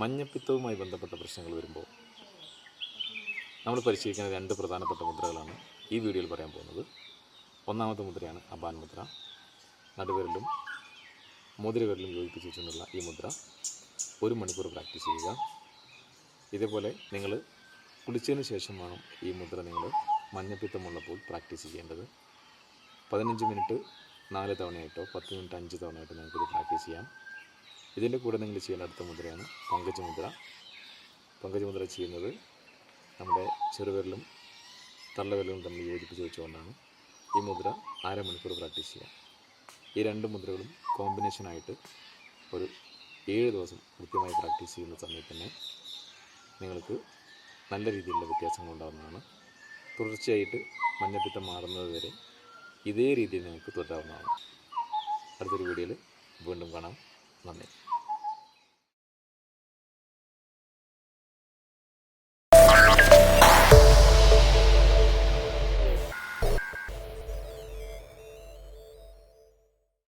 മഞ്ഞപ്പിത്തവുമായി ബന്ധപ്പെട്ട പ്രശ്നങ്ങൾ വരുമ്പോൾ നമ്മൾ പരിശീലിക്കുന്ന രണ്ട് പ്രധാനപ്പെട്ട മുദ്രകളാണ് ഈ വീഡിയോയിൽ പറയാൻ പോകുന്നത്. ഒന്നാമത്തെ മുദ്രയാണ് അബാൻ മുദ്ര. നടുവിരലും മോതിരവിരലും യോജിപ്പിച്ച് വെച്ചുകൊണ്ടുള്ള ഈ മുദ്ര ഒരു മണിക്കൂർ പ്രാക്ടീസ് ചെയ്യുക. ഇതേപോലെ നിങ്ങൾ കുളിച്ചതിന് ശേഷം വേണം ഈ മുദ്ര നിങ്ങൾ മഞ്ഞപ്പിത്തമുള്ളപ്പോൾ പ്രാക്ടീസ് ചെയ്യേണ്ടത്. പതിനഞ്ച് മിനിറ്റ് നാല് തവണയായിട്ടോ പത്ത് മിനിറ്റ് അഞ്ച് തവണയായിട്ടോ നിങ്ങൾക്കിത് പ്രാക്ടീസ് ചെയ്യാം. ഇതിന്റെ കൂടെ നിങ്ങൾ ചെയ്യുന്ന അടുത്ത മുദ്രയാണ് പങ്കജ് മുദ്ര. പങ്കജ് മുദ്ര ചെയ്യുന്നത് നമ്മുടെ ചെറുവിരലും തള്ളവിരലും തമ്മിൽ യോജിപ്പിച്ച് വെച്ചുകൊണ്ടാണ് ഈ മുദ്ര അരമണിക്കൂർ പ്രാക്ടീസ് ചെയ്യുക ഈ രണ്ട് മുദ്രകളും കോമ്പിനേഷനായിട്ട് ഒരു ഏഴ് ദിവസം കൃത്യമായി പ്രാക്ടീസ് ചെയ്യുന്ന സമയത്ത് തന്നെ നിങ്ങൾക്ക് നല്ല രീതിയിലുള്ള വ്യത്യാസങ്ങൾ ഉണ്ടാകുന്നതാണ്. തുടർച്ചയായിട്ട് മഞ്ഞപ്പിത്തം മാറുന്നത് വരെ ഇതേ രീതിയിൽ നിങ്ങൾക്ക് തുടരാവുന്നതാണ്. അടുത്തൊരു വീഡിയോയിൽ വീണ്ടും കാണാം. നന്ദി.